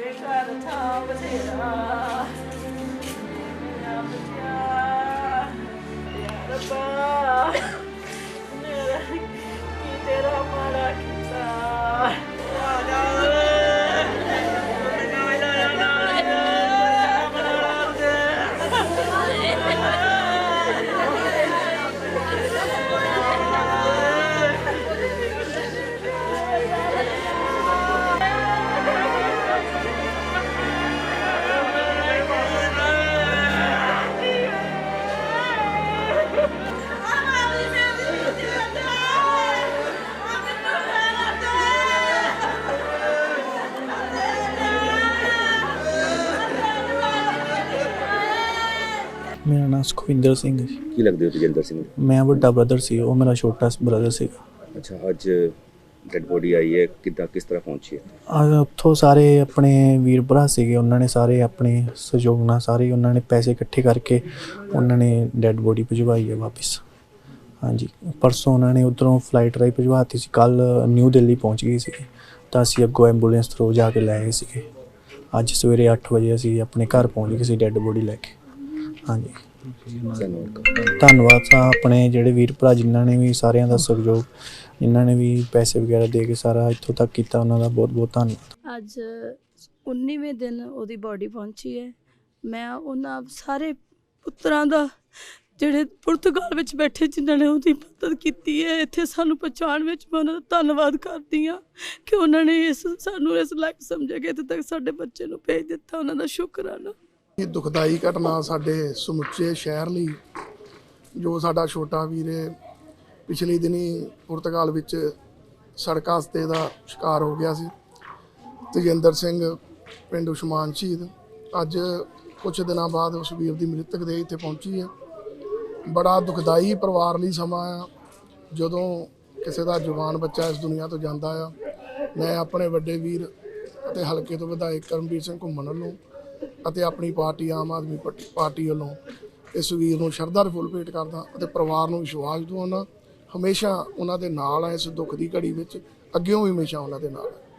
ਮੇਰੇ ਘਰ ਥਾਂ ਬਥੇਰਾ ਮੇਰਾ ਬੱਚਾ ਯਾ ਰੱਬਾ ਮੇਰਾ ਕੀ ਤੇਰਾ ਮਾੜਾ ਕੀਤਾ ਮੇਰਾ ਨਾਮ ਸੁਖਵਿੰਦਰ ਸਿੰਘ ਹੈ ਜੀ। ਕੀ ਲੱਗਦੇ ਹੋ ਤੇਜਿੰਦਰ ਸਿੰਘ? ਮੈਂ ਵੱਡਾ ਬ੍ਰਦਰ ਸੀ ਉਹ ਮੇਰਾ ਛੋਟਾ ਬ੍ਰਦਰ ਸੀਗਾ। ਅੱਛਾ ਅੱਜ ਡੈਡ ਬੋਡੀ ਆਈ ਹੈ ਕਿੱਦਾਂ ਕਿਸ ਤਰ੍ਹਾਂ ਪਹੁੰਚੀ ਹੈ? ਆ ਉੱਥੋਂ ਸਾਰੇ ਆਪਣੇ ਵੀਰ ਭਰਾ ਸੀਗੇ ਉਹਨਾਂ ਨੇ ਸਾਰੇ ਆਪਣੇ ਸਹਿਯੋਗ ਨਾਲ ਸਾਰੇ ਉਹਨਾਂ ਨੇ ਪੈਸੇ ਇਕੱਠੇ ਕਰਕੇ ਉਹਨਾਂ ਨੇ ਡੈੱਡ ਬੋਡੀ ਭਿਜਵਾਈ ਹੈ ਵਾਪਸ। ਹਾਂਜੀ ਪਰਸੋਂ ਉਹਨਾਂ ਨੇ ਉਧਰੋਂ ਫਲਾਈਟ ਰਾਹੀਂ ਭਿਜਵਾਤੀ ਸੀ ਕੱਲ ਨਿਊ ਦਿੱਲੀ ਪਹੁੰਚ ਗਈ ਸੀ ਤਾਂ ਅਸੀਂ ਅੱਗੋਂ ਐਂਬੂਲੈਂਸ ਥਰੂ ਜਾ ਕੇ ਲੈ ਆਏ ਸੀਗੇ। ਅੱਜ ਸਵੇਰੇ 8 ਵਜੇ ਅਸੀਂ ਆਪਣੇ ਘਰ ਪਹੁੰਚ ਗਏ ਸੀ ਡੈੱਡ ਬੋਡੀ ਲੈ ਕੇ। ਹਾਂਜੀ। ਧੰਨਵਾਦ ਧੰਨਵਾਦ ਸਾ ਆਪਣੇ ਜਿਹੜੇ ਵੀਰ ਭਰਾ ਜਿਨ੍ਹਾਂ ਨੇ ਵੀ ਸਾਰਿਆਂ ਦਾ ਸਹਿਯੋਗ ਜਿਨ੍ਹਾਂ ਨੇ ਵੀ ਪੈਸੇ ਵਗੈਰਾ ਦੇ ਕੇ ਸਾਰਾ ਇੱਥੋਂ ਤੱਕ ਕੀਤਾ ਉਹਨਾਂ ਦਾ ਬਹੁਤ ਬਹੁਤ ਧੰਨਵਾਦ। ਅੱਜ 19ਵੇਂ ਦਿਨ ਉਹਦੀ ਬਾਡੀ ਪਹੁੰਚੀ ਹੈ। ਮੈਂ ਉਹਨਾਂ ਸਾਰੇ ਪੁੱਤਰਾਂ ਦਾ ਜਿਹੜੇ ਪੁਰਤਗਾਲ ਵਿੱਚ ਬੈਠੇ ਜਿਨ੍ਹਾਂ ਨੇ ਉਹਦੀ ਮਦਦ ਕੀਤੀ ਹੈ ਇੱਥੇ ਸਾਨੂੰ ਪਹੁੰਚਾਉਣ ਵਿੱਚ ਮੈਂ ਉਹਨਾਂ ਦਾ ਧੰਨਵਾਦ ਕਰਦੀ ਹਾਂ ਕਿ ਉਹਨਾਂ ਨੇ ਇਸ ਸਾਨੂੰ ਇਸ ਲਾਇਕ ਸਮਝਿਆ ਕਿ ਇੱਥੇ ਤੱਕ ਸਾਡੇ ਬੱਚੇ ਨੂੰ ਭੇਜ ਦਿੱਤਾ ਉਹਨਾਂ ਦਾ ਸ਼ੁਕਰਾਨਾ। ਇਹ ਦੁਖਦਾਈ ਘਟਨਾ ਸਾਡੇ ਸਮੁੱਚੇ ਸ਼ਹਿਰ ਲਈ, ਜੋ ਸਾਡਾ ਛੋਟਾ ਵੀਰ ਪਿਛਲੇ ਦਿਨੀ ਪੁਰਤਗਾਲ ਵਿੱਚ ਸੜਕ ਹਾਦਸੇ ਦਾ ਸ਼ਿਕਾਰ ਹੋ ਗਿਆ ਸੀ। ਤੇਜਿੰਦਰ ਸਿੰਘ, ਪਿੰਡ ਉਸਮਾਨ ਸ਼ਹੀਦ, ਅੱਜ ਕੁਝ ਦਿਨਾਂ ਬਾਅਦ ਉਸ ਵੀਰ ਦੀ ਮ੍ਰਿਤਕ ਦੇਹ ਇੱਥੇ ਪਹੁੰਚੀ ਹੈ। ਬੜਾ ਦੁਖਦਾਈ ਪਰਿਵਾਰ ਲਈ ਸਮਾਂ ਆ। ਜਦੋਂ ਕਿਸੇ ਦਾ ਜਵਾਨ ਬੱਚਾ ਇਸ ਦੁਨੀਆ ਤੋਂ ਜਾਂਦਾ ਆ, ਮੈਂ ਆਪਣੇ ਵੱਡੇ ਵੀਰ ਅਤੇ ਹਲਕੇ ਤੋਂ ਵਿਧਾਇਕ ਕਰਮਵੀਰ ਸਿੰਘ ਘੁੰਮਣ ਵੱਲੋਂ ਅਤੇ ਆਪਣੀ party, Aam Aadmi party- party ਵੱਲੋਂ ਇਸ ਵੀਰ ਨੂੰ ਸ਼ਰਧਾ ਦੇ ਫੁੱਲ ਭੇਟ ਕਰਦਾ ਅਤੇ ਪਰਿਵਾਰ ਨੂੰ ਵਿਸ਼ਵਾਸ ਦਿਵਾਉਣਾ ਹਮੇਸ਼ਾ ਉਹਨਾਂ ਦੇ ਨਾਲ ਆ ਇਸ ਦੁੱਖ ਦੀ ਘੜੀ ਵਿੱਚ, ਅੱਗਿਓਂ ਵੀ ਹਮੇਸ਼ਾ ਉਹਨਾਂ ਦੇ ਨਾਲ ਆ